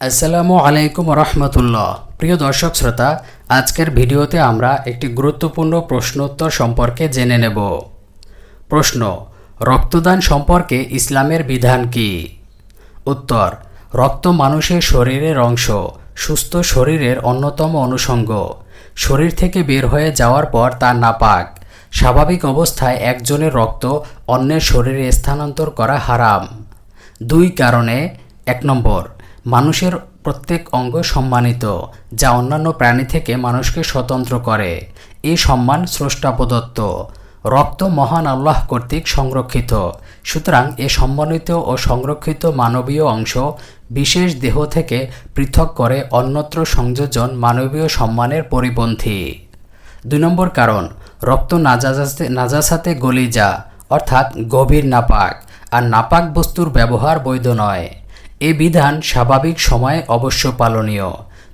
আসসালামু আলাইকুম রহমতুল্লাহ প্রিয় দর্শক শ্রোতা, আজকের ভিডিওতে আমরা একটি গুরুত্বপূর্ণ প্রশ্নোত্তর সম্পর্কে জেনে নেব। প্রশ্ন, রক্তদান সম্পর্কে ইসলামের বিধান কি? উত্তর, রক্ত মানুষের শরীরের অংশ, সুস্থ শরীরের অন্যতম অনুষঙ্গ। শরীর থেকে বের হয়ে যাওয়ার পর তা নাপাক। স্বাভাবিক অবস্থায় একজনের রক্ত অন্যের শরীরে স্থানান্তর করা হারাম। দুই কারণে, এক নম্বর মানুষের প্রত্যেক অঙ্গ সম্মানিত, যা অন্যান্য প্রাণী থেকে মানুষকে স্বতন্ত্র করে। এই সম্মান স্রষ্টা প্রদত্ত। রক্ত মহান আল্লাহ কর্তৃক সংরক্ষিত। সুতরাং এ সম্মানিত ও সংরক্ষিত মানবীয় অংশ বিশেষ দেহ থেকে পৃথক করে অন্যত্র সংযোজন মানবীয় সম্মানের পরিপন্থী। দুই নম্বর কারণ, রক্ত নাজাসাতে নাজাসাতে গলি যা অর্থাৎ গভীর নাপাক, আর নাপাক বস্তুর ব্যবহার বৈধ নয়। এ বিধান স্বাভাবিক সময়ে অবশ্য পালনীয়।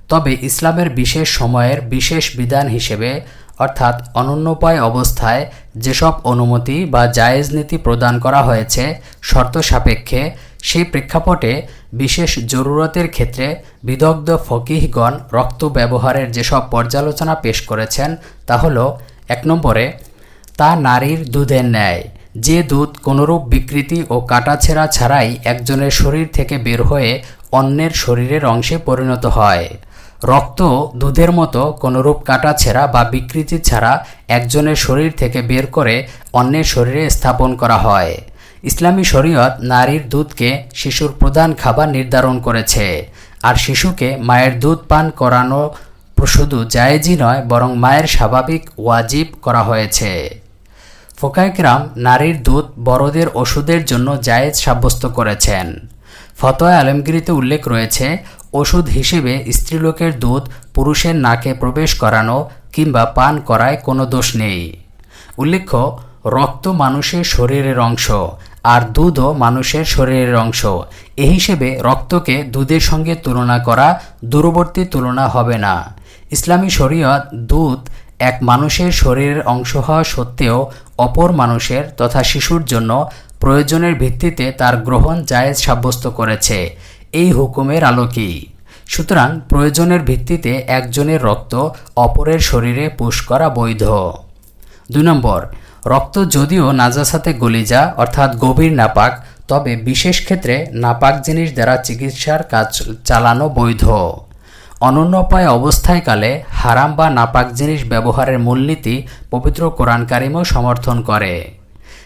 তবে ইসলামের বিশেষ সময়ের বিশেষ বিধান হিসেবে, অর্থাৎ অনন্যোপায় অবস্থায় যেসব অনুমতি বা জায়েজ নীতি প্রদান করা হয়েছে শর্ত সাপেক্ষে, সেই প্রেক্ষাপটে বিশেষ জরুরতের ক্ষেত্রে বিদগ্ধ ফকিহগণ রক্ত ব্যবহারের যেসব পর্যালোচনা পেশ করেছেন তা হল, এক নম্বরে, তা নারীর দুধের ন্যায়। যে দুধ কোনোরূপ বিকৃতি ও কাটাছেঁড়া ছাড়াই একজনের শরীর থেকে বের হয়ে অন্যের শরীরের অংশে পরিণত হয়। রক্ত দুধের মতো কোনোরূপ কাটাছেঁড়া বা বিকৃতি ছাড়া একজনের শরীর থেকে বের করে অন্যের শরীরে স্থাপন করা হয়। ইসলামী শরীয়ত নারীর দুধকে শিশুর প্রধান খাবার নির্ধারণ করেছে। আর শিশুকে মায়ের দুধ পান করানো শুধু জায়েজই নয়, বরং মায়ের স্বাভাবিক ওয়াজিব করা হয়েছে। ফোকাইকরাম নারীর দুধ বড়দের ওষুধের জন্য জায়েজ সাব্যস্ত করেছেন। ফতোয়া আলমগিরিতে উল্লেখ রয়েছে, ওষুধ হিসেবে স্ত্রীলোকের দুধ পুরুষের নাকে প্রবেশ করানো কিংবা পান করায় কোনো দোষ নেই। উল্লেখ্য, রক্ত মানুষের শরীরের অংশ আর দুধও মানুষের শরীরের অংশ। এ হিসেবে রক্তকে দুধের সঙ্গে তুলনা করা দূরবর্তী তুলনা হবে না। ইসলামী শরীয়ত দুধ এক মানুষের শরীরের অংশ হওয়া সত্ত্বেও অপর মানুষের তথা শিশুর জন্য প্রয়োজনের ভিত্তিতে তার গ্রহণ জায়েজ সাব্যস্ত করেছে। এই হুকুমের আলোকেই। সুতরাং প্রয়োজনের ভিত্তিতে একজনের রক্ত অপরের শরীরে পুশ করা বৈধ। দুই নম্বর, রক্ত যদিও নাজাসাতে গলিজা অর্থাৎ গভীর নাপাক, তবে বিশেষ ক্ষেত্রে নাপাক জিনিস দ্বারা চিকিৎসার কাজ চালানো বৈধ। অনন্যপায় অবস্থায়কালে হারাম বা নাপাক জিনিস ব্যবহারের মূলনীতি পবিত্র কোরআন কারিমও সমর্থন করে।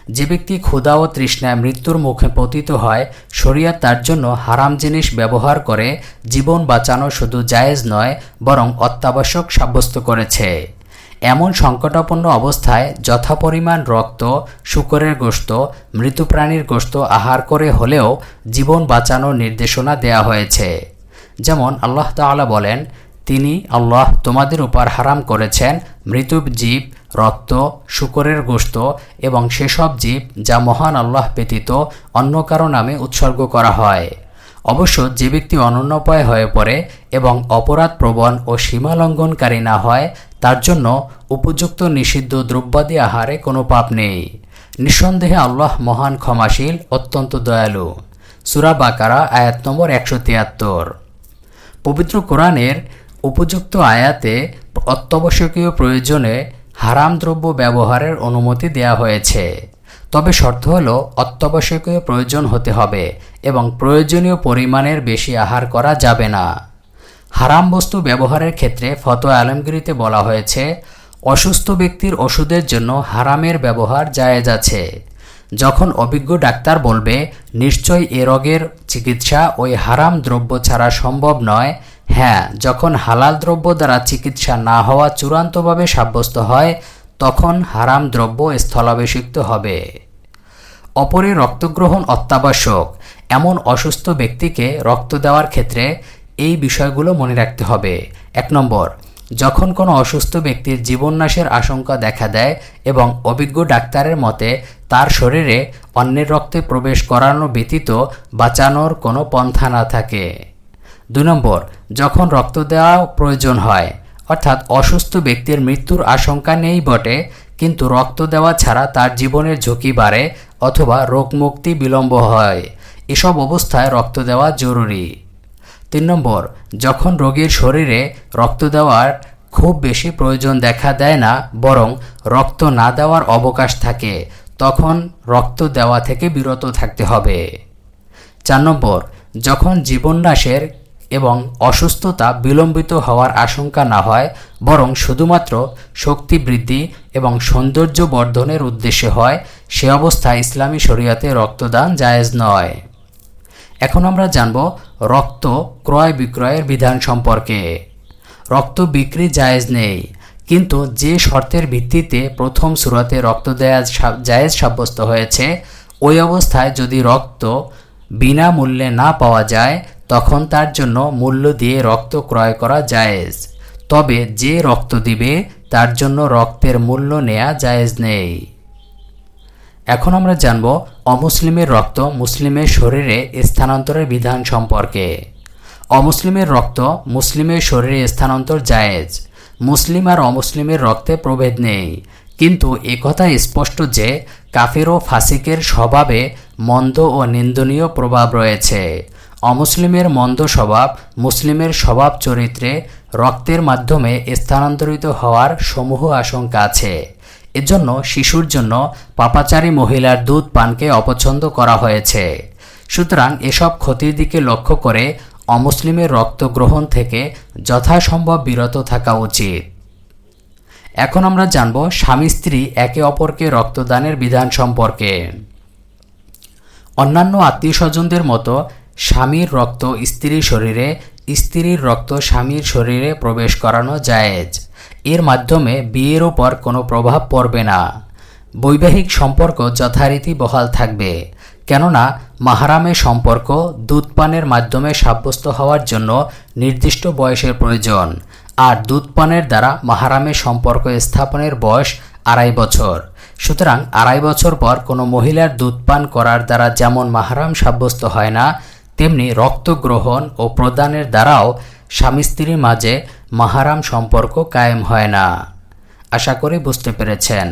যে ব্যক্তি ক্ষুধা ও তৃষ্ণায় মৃত্যুর মুখে পতিত হয় শরিয়া তার জন্য হারাম জিনিস ব্যবহার করে জীবন বাঁচানো শুধু জায়েজ নয়, বরং অত্যাবশ্যক সাব্যস্ত করেছে। এমন সংকটাপন্ন অবস্থায় যথাপরিমাণ রক্ত, শুকরের গোস্ত মৃত প্রাণীর গোস্ত আহার করে হলেও জীবন বাঁচানোর নির্দেশনা দেয়া হয়েছে। যেমন আল্লাহ তাআলা বলেন, তিনি আল্লাহ তোমাদের উপর হারাম করেছেন মৃত জীব, রক্ত, শুকরের গোস্ত এবং সেসব জীব যা মহান আল্লাহ ব্যতীত অন্য কারও নামে উৎসর্গ করা হয়। অবশ্য যে ব্যক্তি অনন্যপায় হয়ে পড়ে এবং অপরাধ প্রবণ ও সীমালঙ্ঘনকারী না হয়, তার জন্য উপযুক্ত নিষিদ্ধ দ্রব্যাদি আহারে কোনো পাপ নেই। নিঃসন্দেহে আল্লাহ মহান ক্ষমাশীল, অত্যন্ত দয়ালু। সুরা বাকারা, আয়াত নম্বর একশো তিয়াত্তর। পবিত্র কোরআনের উপযুক্ত আয়াতে অত্যাবশ্যকীয় প্রয়োজনে হারাম দ্রব্য ব্যবহারের অনুমতি দেয়া হয়েছে। তবে শর্ত হল অত্যাবশ্যকীয় প্রয়োজন হতে হবে এবং প্রয়োজনীয় পরিমাণের বেশি আহার করা যাবে না। হারাম বস্তু ব্যবহারের ক্ষেত্রে ফতোয়া আলমগিরিতে বলা হয়েছে, অসুস্থ ব্যক্তির ওষুধের জন্য হারামের ব্যবহার জায়েজ আছে। যখন অভিজ্ঞ ডাক্তার বলবে নিশ্চয় এ রোগের চিকিৎসা ওই হারাম দ্রব্য ছাড়া সম্ভব নয়। হ্যাঁ যখন হালাল দ্রব্য দ্বারা চিকিৎসা না হওয়া চূড়ান্তভাবে সাব্যস্ত হয়, তখন হারাম দ্রব্য স্থলাভিষিক্ত হবে। অপরে, রক্তগ্রহণ অত্যাবশ্যক। এমন অসুস্থ ব্যক্তিকে রক্ত দেওয়ার ক্ষেত্রে এই বিষয়গুলো মনে রাখতে হবে। এক নম্বর যখন কোনো অসুস্থ ব্যক্তির জীবননাশের আশঙ্কা দেখা দেয় এবং অভিজ্ঞ ডাক্তারের মতে, তার শরীরে অন্যের রক্তে প্রবেশ করানো ব্যতীত বাঁচানোর কোনো পন্থা না থাকে। দুই নম্বর, যখন রক্ত দেওয়া প্রয়োজন হয়, অর্থাৎ অসুস্থ ব্যক্তির মৃত্যুর আশঙ্কা নেই বটে, কিন্তু রক্ত দেওয়া ছাড়া তার জীবনের ঝুঁকি বাড়ে অথবা রোগমুক্তি বিলম্ব হয়। এসব অবস্থায় রক্ত দেওয়া জরুরি। তিন নম্বর, যখন রোগীর শরীরে রক্ত দেওয়ার খুব বেশি প্রয়োজন দেখা দেয় না, বরং রক্ত না দেওয়ার অবকাশ থাকে, তখন রক্ত দেওয়া থেকে বিরত থাকতে হবে। চার নম্বর, যখন জীবননাশের এবং অসুস্থতা বিলম্বিত হওয়ার আশঙ্কা না হয়, বরং শুধুমাত্র শক্তি বৃদ্ধি এবং সৌন্দর্য বর্ধনের উদ্দেশ্যে হয়, সে অবস্থায় ইসলামী শরীয়তে রক্তদান জায়েজ নয়। এখন আমরা জানব রক্ত ক্রয় বিক্রয়ের বিধান সম্পর্কে। রক্ত বিক্রি জায়েজ নেই, কিন্তু যে শর্তের ভিত্তিতে প্রথম সুরাতে রক্ত দেয়া জায়েজ সাব্যস্ত হয়েছে, ওই অবস্থায় যদি রক্ত বিনামূল্যে না পাওয়া যায়, তখন তার জন্য মূল্য দিয়ে রক্ত ক্রয় করা জায়েজ। তবে যে রক্ত দিবে, তার জন্য রক্তের মূল্য নেওয়া জায়েজ নেই। এখন আমরা জানব অমুসলিমের রক্ত মুসলিমের শরীরে স্থানান্তরের বিধান সম্পর্কে। অমুসলিমের রক্ত মুসলিমের শরীরে স্থানান্তর জায়েজ। মুসলিম আর অমুসলিমের রক্তে প্রভেদ নেই। কিন্তু একথা স্পষ্ট যে কাফের ও ফাসিকের স্বভাবে মন্দ ও নিন্দনীয় প্রভাব রয়েছে। অমুসলিমের মন্দ স্বভাব মুসলিমের স্বভাব চরিত্রে রক্তের মাধ্যমে স্থানান্তরিত হওয়ার সমূহ আশঙ্কা আছে। এজন্য শিশুর জন্য পাপাচারী মহিলার দুধ পানকে অপছন্দ করা হয়েছে। সুতরাং এসব ক্ষতির দিকে লক্ষ্য করে অমুসলিমের রক্ত গ্রহণ থেকে যথাসম্ভব বিরত থাকা উচিত। এখন আমরা জানব স্বামী স্ত্রী একে অপরকে রক্তদানের বিধান সম্পর্কে। অন্যান্য আত্মীয় স্বজনদের মতো স্বামীর রক্ত স্ত্রীর শরীরে, স্ত্রীর রক্ত স্বামীর শরীরে প্রবেশ করানো জায়েজ। এর মাধ্যমে বিয়ের ওপর কোনো প্রভাব পড়বে না। বৈবাহিক সম্পর্ক যথারীতি বহাল থাকবে, কেননা মাহারামের সম্পর্ক দুধপানের মাধ্যমে সাব্যস্ত হওয়ার জন্য নির্দিষ্ট বয়সের প্রয়োজন, আর দুধপানের দ্বারা মাহারামের সম্পর্ক স্থাপনের বয়স আড়াই বছর। সুতরাং আড়াই বছর পর কোনো মহিলার দুধ পান করার দ্বারা যেমন মাহারাম সাব্যস্ত হয় না, তেমনি রক্ত গ্রহণ ও প্রদানের দ্বারাও স্বামী স্ত্রীর মাঝে মাহারাম সম্পর্ক কায়েম হয় না। আশা করি বুঝতে পেরেছেন।